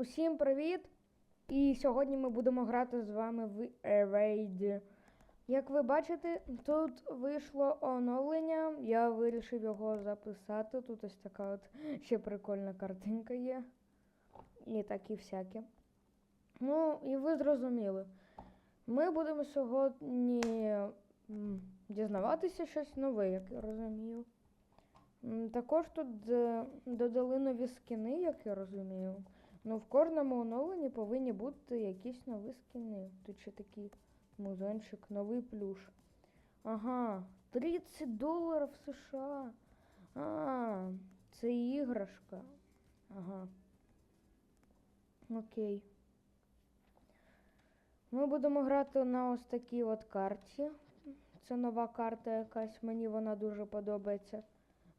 Усім привіт! І сьогодні ми будемо грати з вами в Raid. Як ви бачите, тут вийшло оновлення. Я вирішив його записати. Тут ось така от ще прикольна картинка є. І такі всякі. Ну, і ви зрозуміли. Ми будемо сьогодні дізнаватися щось нове, як я розумію. Також тут е, додали нові скини, як я розумію. Ну, в кожному оновленні повинні бути якісь нові скини. Тут ще такий музончик, новий плюш. Ага, 30 доларів США. А, це іграшка. Ага. Окей. Ми будемо грати на ось такій от карті. Це нова карта якась, мені вона дуже подобається.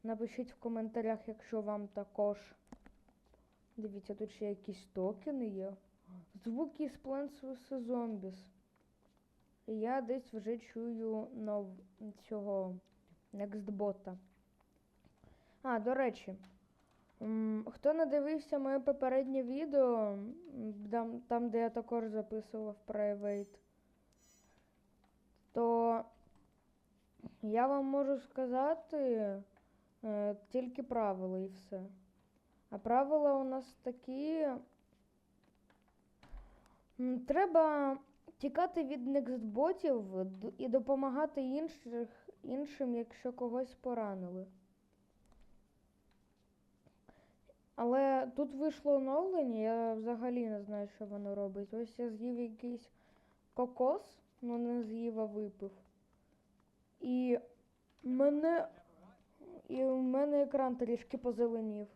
Напишіть в коментарях, якщо вам також. Дивіться, тут ще якісь токени є. Звуки з Plants. Zombies. Я десь вже чую нов... цього Nextbot. А, до речі, хто не дивився моє попереднє відео, там, там де я також записував Private, то я вам можу сказати е, тільки правила і все. А правила у нас такі. Треба тікати від некстботів і допомагати інших, іншим, якщо когось поранили. Але тут вийшло оновлення, я взагалі не знаю, що воно робить. Ось я з'їв якийсь кокос, ну не з'їв, а випив. І мене. І в мене екран трішки позеленів.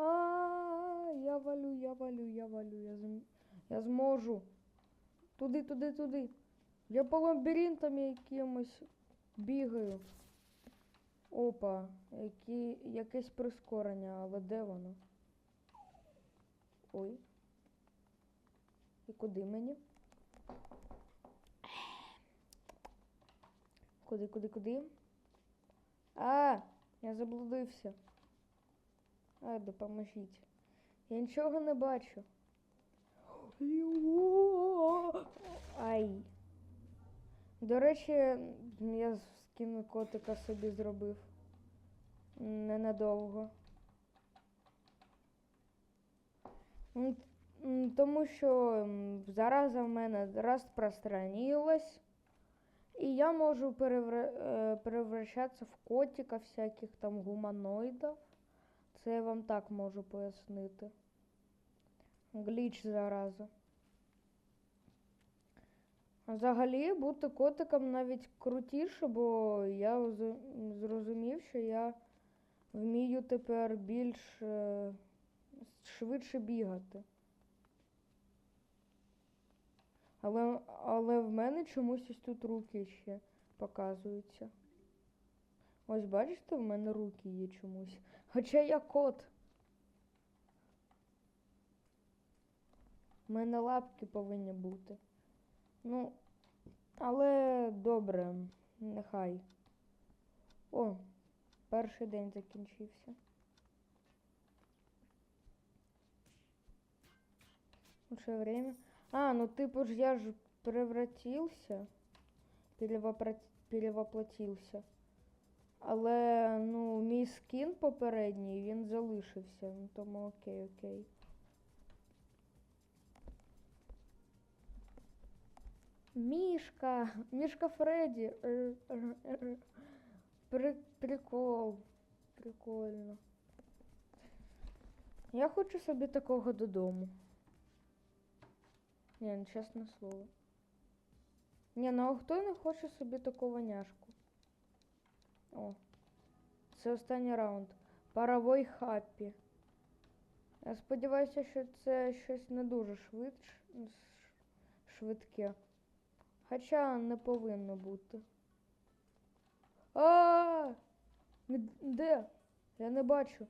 А, я валю, я валю, я валю, я зм... я зможу. Туди, туди, туди. Я по лабіринтам якимось бігаю. Опа, які... якесь прискорення, але де воно? Ой. І куди мені? Куди, куди, куди? А, я заблудився. А, допоможіть. Я нічого не бачу. Ай. До речі, я скину котика собі зробив. Ненадовго. Тому що зараза в мене розпространилась. І я можу перевра... е, перевращатися в котика всяких там гуманоїдів. Це я вам так можу пояснити. Гліч зараза. Взагалі бути котиком навіть крутіше, бо я зрозумів, що я вмію тепер більш е, швидше бігати. Але, але в мене чомусь ось тут руки ще показуються. Ось бачите, в мене руки є чомусь. Хоча я кот. У мене лапки повинні бути. Ну, але добре, нехай. О, перший день закінчився. Уже время. А, ну типу ж я ж превратився. Перевопра... Перевоплотився. Але, ну, мій скін попередній, він залишився. Ну, тому окей, окей. Мішка! Мішка Фредді. Р- р- При... Прикол. Прикольно. Я хочу собі такого додому. Ні, ну чесне слово. Ні, ну а хто не хоче собі такого няшку? О. Це останній раунд. Паровой хаппі. Я сподіваюся, що це щось не дуже швид... швидке. Хоча не повинно бути. А! Де? Я не бачу.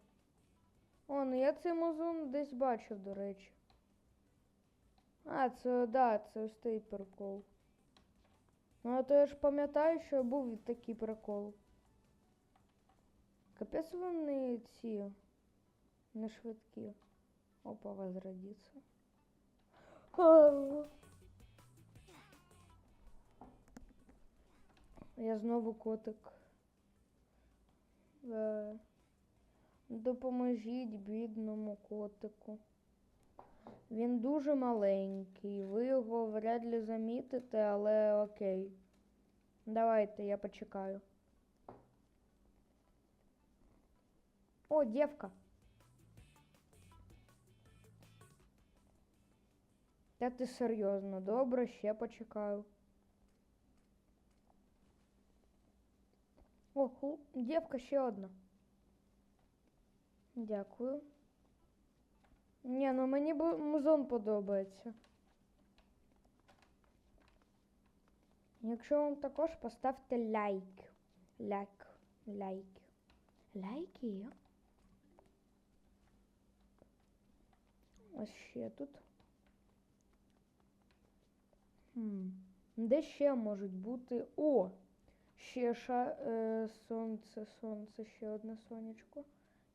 О, ну я цей музон десь бачив, до речі. А, це да, це ось той прикол. Ну, а то я ж пам'ятаю, що був такий прикол. Капець вони ці не швидкі. Опа, возродиться. Я знову котик. Е, Допоможіть бідному котику. Він дуже маленький. Ви його вряд ли замітите, але окей. Давайте, я почекаю. О, дівка. Та ти серйозно, добре, ще почекаю. О, дівка ще одна. Дякую. Ні, ну мені музон подобається. Якщо вам також поставте лайк. Лайк. Лайк. Лайки. Ось ще тут. Хм. Де ще можуть бути. О! Ще ша... е, сонце, сонце, ще одне сонечко.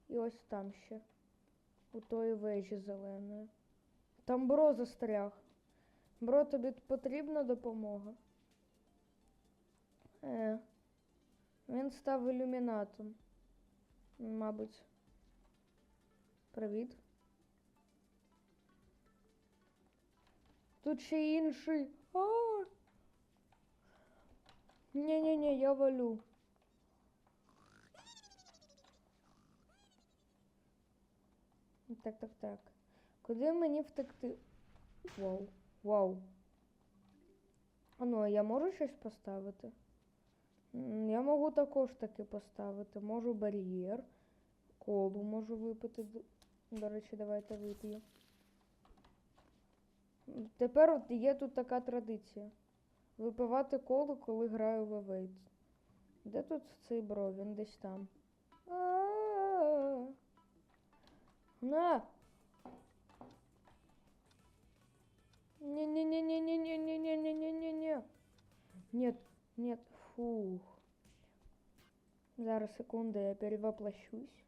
І ось там ще. У тої вежі зеленої. Там бро застряг. Бро, тобі потрібна допомога? Е. Він став ілюмінатом. Мабуть. Привіт. Тут ще інший. Ні-ні-ні, я валю. Так, так, так. Куди мені втекти? Вау, вау. А ну, а я можу щось поставити? Я можу також таки поставити. Можу бар'єр. Колу можу випити. До речі, давайте вип'ю. Тепер от є тут така традиція. Випивати колу, коли граю в Evade. Де тут цей бро? Він десь там. На! Не-не-не-не-не-не-не-не-не-не-не. Нет, нет, фух. Зараз, секунду, я перевоплощусь.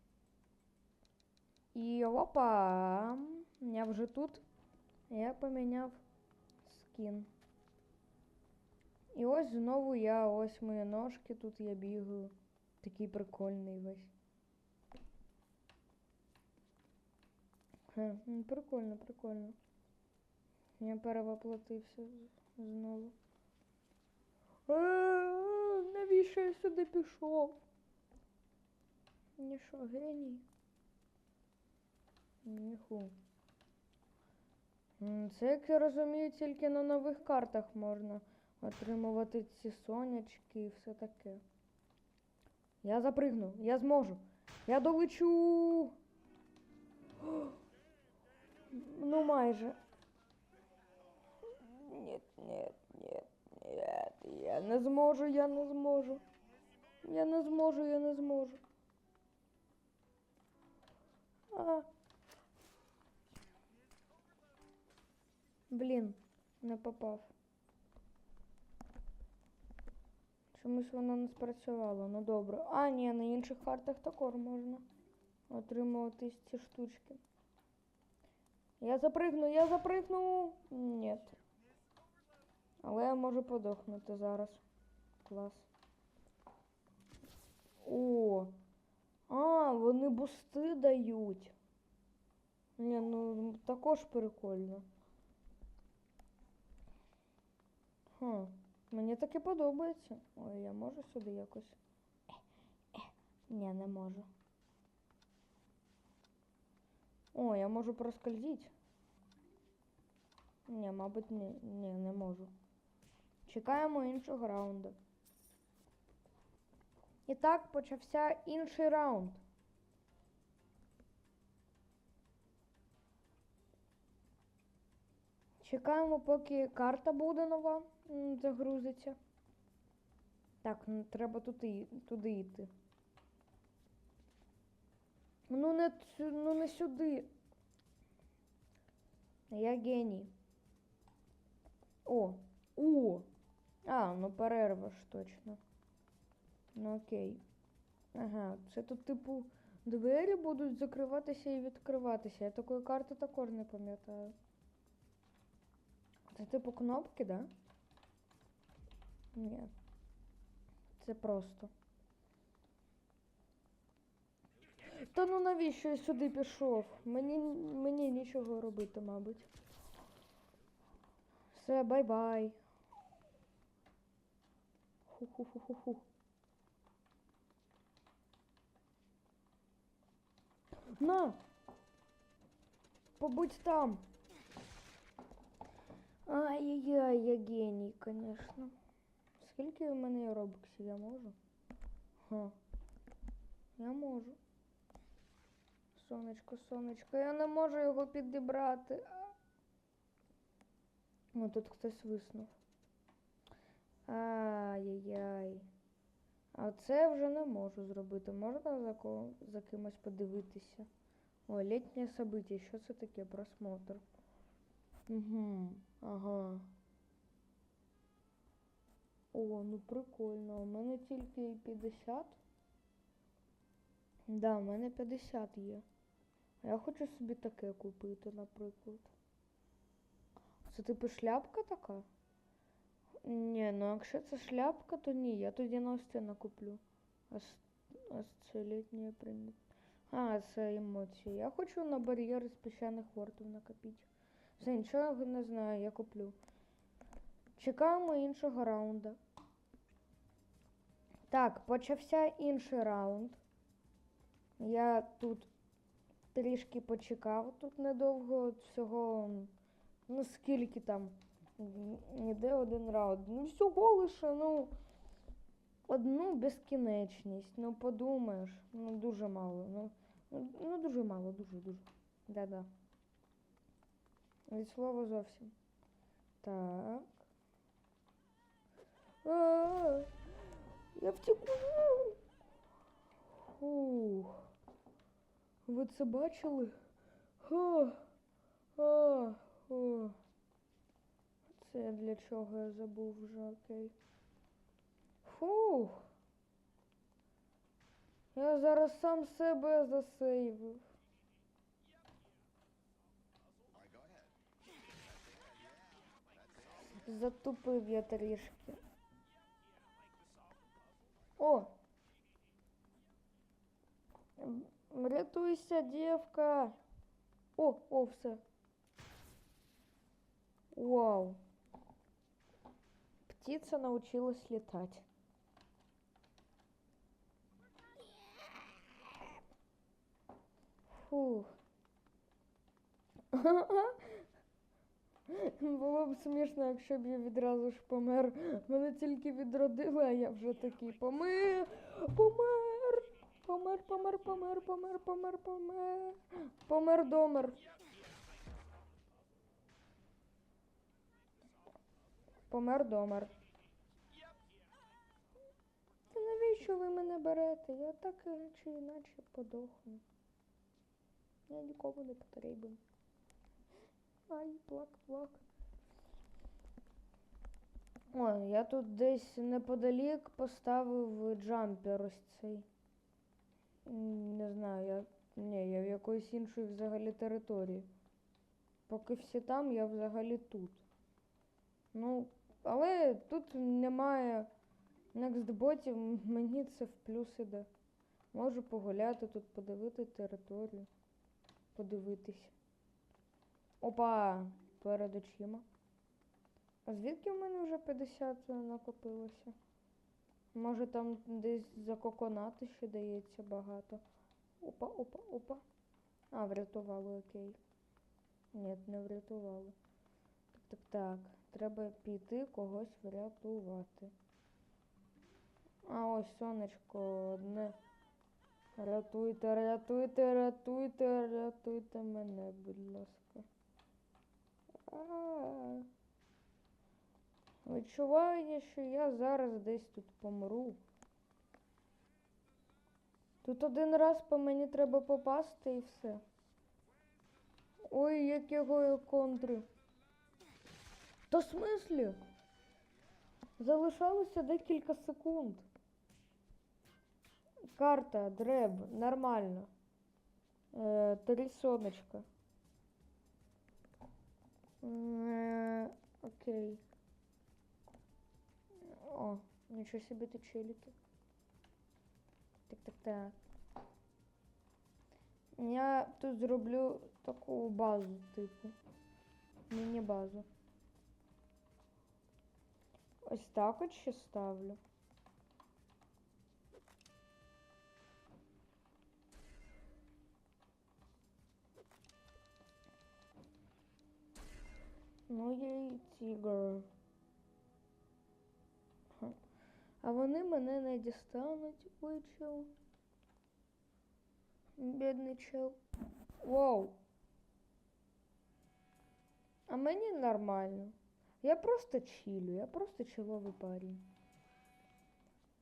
І опа! Я вже тут. Я поміняв скін. І ось знову я, ось мої ножки, тут я бігаю. Такий прикольний весь. Хе, ну, прикольно, прикольно. Я перевоплотився знову. Е, Навіщо я сюди пішов? Ні що, геній? Ніху. Це, як я розумію, тільки на нових картах можна отримувати ці сонячки і все таке. Я запригну, я зможу. Я долечу. Ну, майже. Нет, нет, нет, нет. Я не зможу, я не зможу. Я не зможу, я не зможу. А. Блін, не попав. Чомусь воно не спрацювало. Ну добре. А, ні, на інших картах також можна отримувати ці штучки. Я запригну, я запригну. Ні. Але я можу подохнути зараз. Клас. О! А, вони бусти дають. Ні, ну також прикольно. Хм, мені таке подобається. Ой, я можу сюди якось. Е, е, ні, не можу. О, я можу проскользити. Ні, мабуть, ні, ні, не можу. Чекаємо іншого раунду. І так почався інший раунд. Чекаємо, поки карта буде нова, загрузиться. Так, ну, треба туди, туди йти. Ну не, ну не сюди. Я геній. О, о! А, ну перерва ж точно. Ну окей. Ага, це тут типу Двері будуть закриватися і відкриватися. Я такої карти також не пам'ятаю. Це типу кнопки, да? Ні. Це просто. Та ну навіщо я сюди пішов? Мені, мені нічого робити, мабуть. Все, бай-бай. Ху-ху-ху-ху-ху. На! Побудь там. Ай-яй-яй, я геній, конечно. Скільки в мене робоксів, я можу? Ха. Я можу. Сонечко, сонечко, я не можу його підібрати. О, тут хтось виснув. Ай-яй-яй. А це вже не можу зробити. Можна за, ко- за кимось подивитися? О, літнє событие. Що це таке? Просмотр. Угу. Ага. О, ну прикольно. У мене тільки 50. Да, у мене 50 є. Я хочу собі таке купити, наприклад. Це типу шляпка така? Ні, ну якщо це шляпка, то ні, я тоді на Настя куплю. А, це літнє прийняття. А, це емоції. Я хочу на бар'єри з піщаних фортів накопити. Все, нічого не знаю, я куплю. Чекаємо іншого раунда. Так, почався інший раунд. Я тут трішки почекав, тут недовго всього. Ну скільки там? Ніде один раунд. Ну всього лише, ну. Одну безкінечність. Ну подумаєш. Ну дуже мало. Ну, ну, ну дуже мало, дуже, дуже. Да-да. Від слова зовсім. Так. А, Я втеку. Фух. Ви це бачили? Ха. А, о. Це для чого я забув вже, окей. Фух. Я зараз сам себе засейвив. Затупив я трішки. О! Рятуйся, дівка! О, о, все. Вау. Птица научилась летать. Фух. Було б смішно, якщо б я відразу ж помер. Мене тільки відродили, а я вже такий помер. Помер. Помер, помер, помер, помер, помер, помер. Помер домер. Помер домер. Та навіщо ви мене берете? Я так чи іначе подохну. Я нікому не потрібен. Ай, плак, плак. О, я тут десь неподалік поставив джампер ось цей. Не знаю, я. Ні, я в якоїсь іншої взагалі території. Поки всі там, я взагалі тут. Ну, але тут немає некстботів, мені це в плюс іде. Можу погуляти тут, подивити територію. Подивитись. Опа! Перед очима. А звідки в мене вже 50 накопилося? Може там десь за коконати ще дається багато. Опа, опа, опа. А, врятувало, окей. Ні, не врятувало. Так, так, так. Треба піти когось врятувати. А ось сонечко одне. Рятуйте, рятуйте, рятуйте, рятуйте мене, будь ласка. А. Відчуваю, що я зараз десь тут помру. Тут один раз по мені треба попасти і все. Ой, як його я контрю. Смислі? Залишалося декілька секунд. Карта, дреб, нормально. Е, три сонечка. Е, окей. О, нічого собі ти челіки. Так, так, так. Я тут зроблю таку базу, типу. Міні-базу. Ось так от ще ставлю. Ну, є і тігр. А вони мене не дістануть, ой, чел. Бідний чел. Воу. А мені нормально. Я просто чилю, я просто чиловий парень.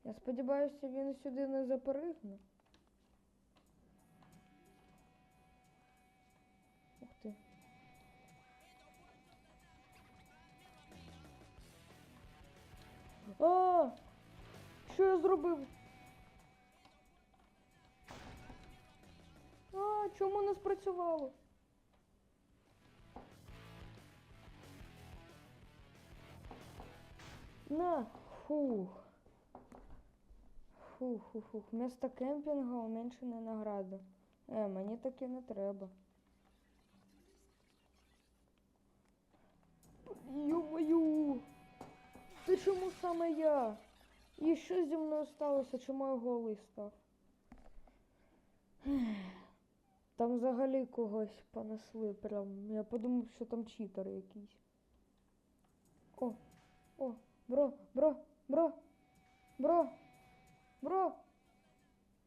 Я сподіваюся, він сюди не запригне. Ух ти. А! Що я зробив? А, чому не спрацювало? На, фух. Фух, фух, фух. Вместо кемпінга уменьшена награда. Е, мені таке не треба. Ю-мою! Ти чому саме я? І що зі мною сталося? Чому я голий став? Там взагалі когось понесли прям. Я подумав, що там читер якийсь. О, о, бро, бро, бро, бро, бро,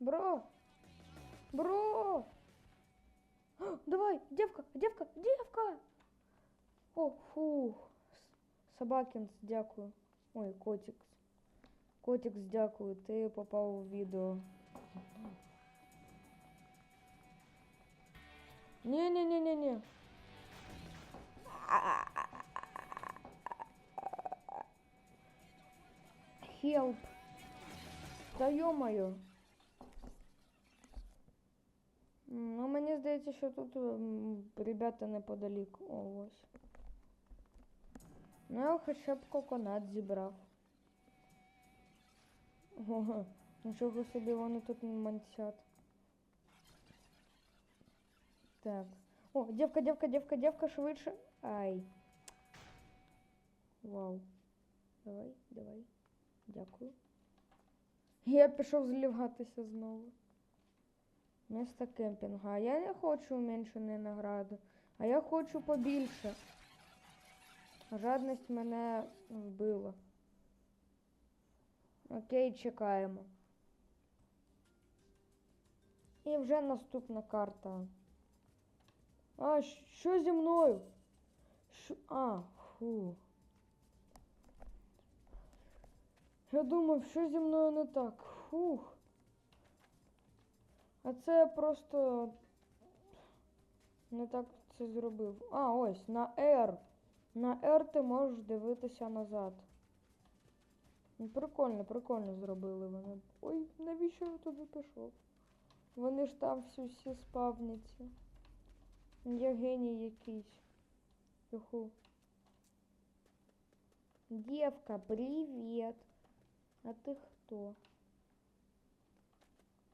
бро, бро. Давай, девка, девка, девка. О, фух. С- Собакінс, дякую. Ой, котикс. Котикс, дякую, ти попав у відео. Не-не-не-не-не. Хелп. Та йо-моє. М, Ну, мені здається, що тут м, ребята неподалік. О, ось. Ну, я хоча б коконат зібрав. Ого, нічого собі вони тут мансять. Так. О, девка, девка, девка, девка, швидше. Ай. Вау. Давай, давай. Дякую. Я пішов зліватися знову. Місто кемпінгу. А я не хочу уменьшеної награди. А я хочу побільше. Жадність мене вбила. Окей, чекаємо. І вже наступна карта. А, що зі мною? Що? А, фу. Я думав, що зі мною не так. Фух. А це я просто не так це зробив. А, ось, на R. На R ти можеш дивитися назад. Ну, прикольно, прикольно зробили вони. Ой, навіщо я туди пішов? Вони ж там всі всі спавняться. Я геній якийсь. Юху. Девка, привет. А ти хто?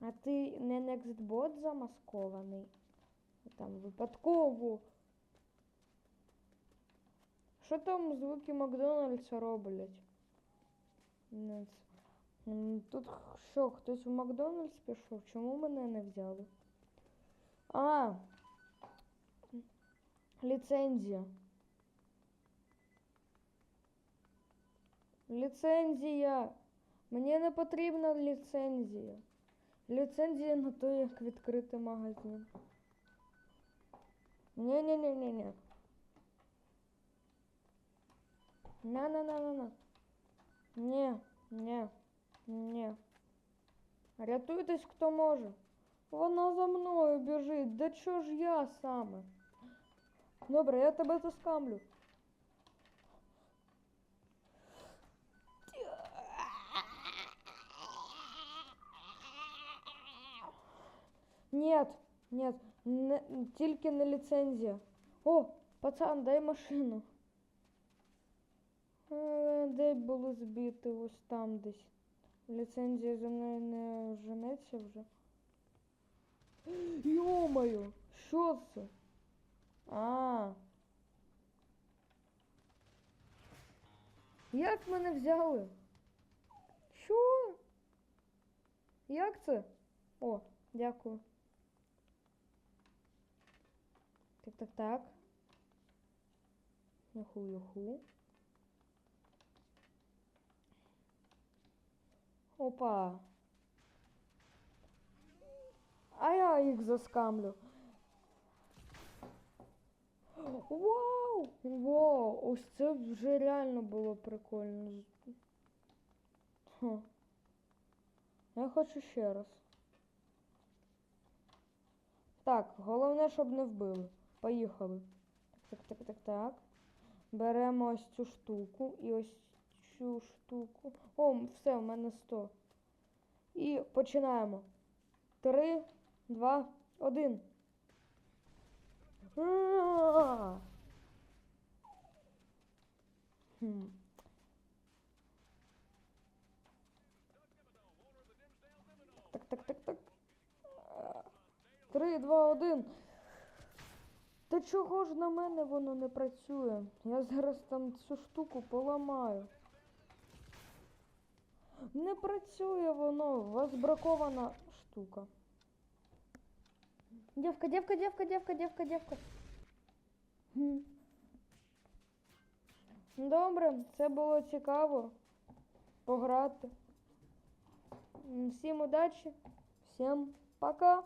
А ти не Nextbot замаскований? Там випадково. Що там звуки Макдональдса роблять? Ну, Тут що, хтось в Макдональдс пішов? Чому мене не взяли? А, ліцензія. Ліцензія. Мені не потрібна ліцензія. Ліцензія на те, як відкрити магазин. Ні-ні-ні-ні-ні. На-на-на-на-на. Ні, ні, ні. Рятуйтесь, хто може. Вона за мною біжить. Да чого ж я саме? Добре, я тебе заскамлю. Нет, Ні, не, тільки не ліцензія. О, пацан, дай машину. Е, Де було збити? Ось там десь. Ліцензія за мною не женеться вже. Йомаю, що це? А. Як мене взяли? Що? Як це? О, дякую. Так, так, так. Юху, Опа. А я їх заскамлю. Вау! Вау! Ось це вже реально було прикольно. Я хочу ще раз. Так, головне, щоб не вбили. Поїхали. Так, так, так, так. Беремо ось цю штуку і ось цю штуку. О, все, у мене 100. І починаємо. Три, два, один. А! Хм. Так, так, так, так. Три, два, один. Та чого ж на мене воно не працює? Я зараз там цю штуку поламаю. Не працює воно, у вас бракована штука. Дівка, дівка, дівка, дівка, дівка, дівка. Добре, це було цікаво пограти. Всім удачі, всім пока.